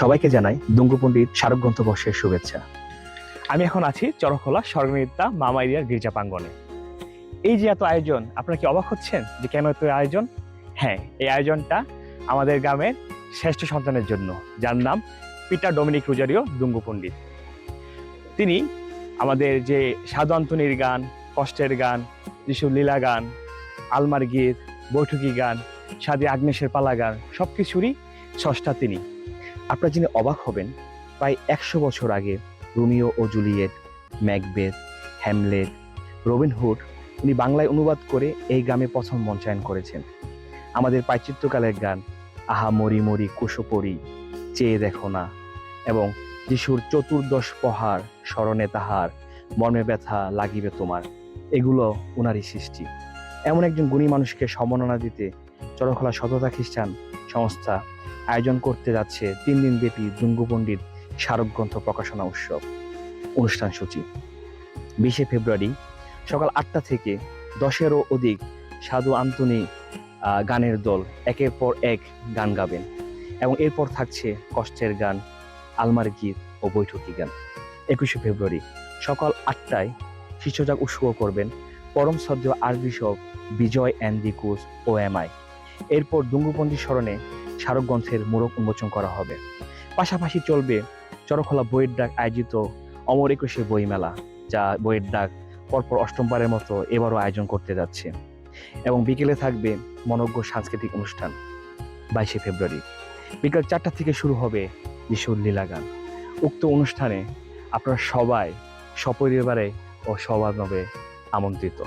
সবাইকে জানাই দুঙ্গু পণ্ডিত স্মারক গ্রন্থ বর্ষের শুভেচ্ছা। আমি এখন আছি চরখোলা স্বর্গনিতা মামা এরিয়ার গির্জা প্রাঙ্গনে এই যে এত আয়োজন, আপনারা কি অবাক হচ্ছেন যে কেন এত আয়োজন? হ্যাঁ এই আয়োজনটা আমাদের গ্রামের শ্রেষ্ঠ সন্তানের জন্য, যার নাম পিটার ডোমিনিক রুজারিও দুঙ্গু পণ্ডিত। তিনি আমাদের যে সাধু আন্তনির গান, কষ্টের গান যিশু লীলা গান, আলমার গীত, বৈঠকি গান, সাদী আগ্নেশের পালা গান সব কিছুরই স্রষ্টা তিনি। আপনারা যিনি অবাক হবেন, প্রায় একশো বছর আগে রোমিও ও Juliet, Macbeth, Hamlet Robin Hood উনি বাংলায় অনুবাদ করে এই গ্রামে প্রথম মঞ্চায়ন করেছেন। আমাদের পাইচিত্রকালের গান, আহা মরি মরি কুশপরি, চেয়ে দেখো না, এবং যিশুর চতুর্দশ পহার স্মরণে তাহার, মর্মে ব্যথা লাগিবে তোমার, এগুলো উনারই সৃষ্টি। এমন একজন গুণী মানুষকে সম্মাননা দিতে চরখোলা শততা খ্রিস্টান সংস্থা আয়োজন করতে যাচ্ছে তিন দিন ব্যাপী পণ্ডিত স্মারক গ্রন্থ প্রকাশনা উৎসব। অনুষ্ঠান সূচি। বিশে ফেব্রুয়ারি সকাল আটটা থেকে দশেরও অধিক সাধু আন্তনি গানের দল একের পর এক গান গাবেন এবং এরপর থাকছে কষ্টের গান, আলমার গীত ও বৈঠকি গান। একুশে ফেব্রুয়ারি সকাল আটটায় শিষ্যজাগ উৎসব করবেন পরম শ্রদ্ধ আরবিশপ বিজয় অ্যান্ডিকুস ও এমআই এরপর দুঙ্গুপন্থী স্মরণে স্মারক গ্রন্থের মোড়ক উন্মোচন করা হবে। পাশাপাশি চলবে চরখোলা বইয়ের ডাক আয়োজিত অমর একুশে বইমেলা যা বইয়ের ডাক পরপর অষ্টমবারের মতো এবারও আয়োজন করতে যাচ্ছে। এবং বিকেলে থাকবে মনজ্ঞ সাংস্কৃতিক অনুষ্ঠান, বাইশে ফেব্রুয়ারি। বিকাল চারটা থেকে শুরু হবে যিশুর লীলা গান। উক্ত অনুষ্ঠানে আপনারা সবাই, সপরিবারে ও সবানবে আমন্ত্রিত।